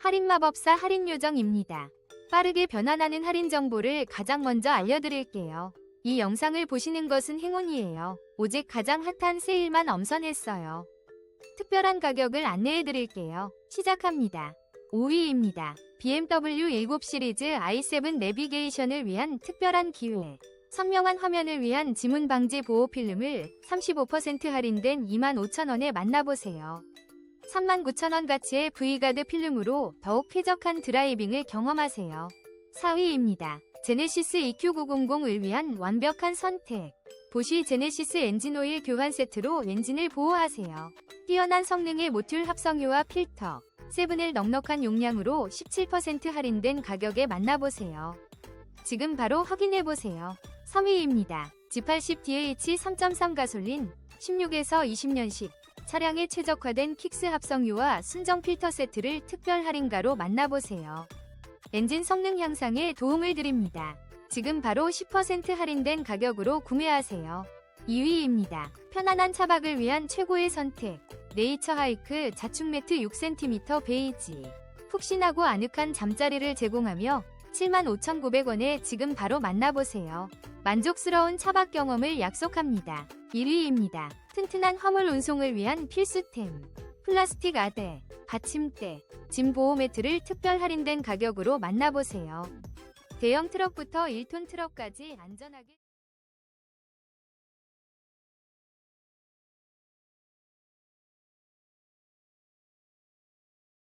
할인마법사 할인요정입니다. 빠르게 변환하는 할인 정보를 가장 먼저 알려드릴게요. 이 영상을 보시는 것은 행운이에요. 오직 가장 핫한 세일만 엄선했어요. 특별한 가격을 안내해드릴게요. 시작합니다. 5위입니다. BMW 7 시리즈 i7 내비게이션을 위한 특별한 기회. 선명한 화면을 위한 지문 방지 보호 필름을 35% 할인된 25,000원에 만나보세요. 39,000원 가치의 V가드 필름으로 더욱 쾌적한 드라이빙을 경험하세요. 4위입니다. 제네시스 EQ900을 위한 완벽한 선택. 보쉬 제네시스 엔진오일 교환 세트로 엔진을 보호하세요. 뛰어난 성능의 모듈 합성유와 필터, 세븐을 넉넉한 용량으로 17% 할인된 가격에 만나보세요. 지금 바로 확인해보세요. 3위입니다. G80DH 3.3 가솔린 16에서 20년식 차량에 최적화된 킥스 합성유와 순정 필터 세트를 특별 할인가로 만나보세요. 엔진 성능 향상에 도움을 드립니다. 지금 바로 10% 할인된 가격으로 구매하세요. 2위입니다. 편안한 차박을 위한 최고의 선택. 네이처 하이크 자축 매트 6cm 베이지. 푹신하고 아늑한 잠자리를 제공하며 75,900원에 지금 바로 만나보세요. 만족스러운 차박 경험을 약속합니다. 1위입니다. 튼튼한 화물 운송을 위한 필수템. 플라스틱 아대, 받침대, 짐 보호 매트를 특별 할인된 가격으로 만나보세요. 대형 트럭부터 1톤 트럭까지 안전하게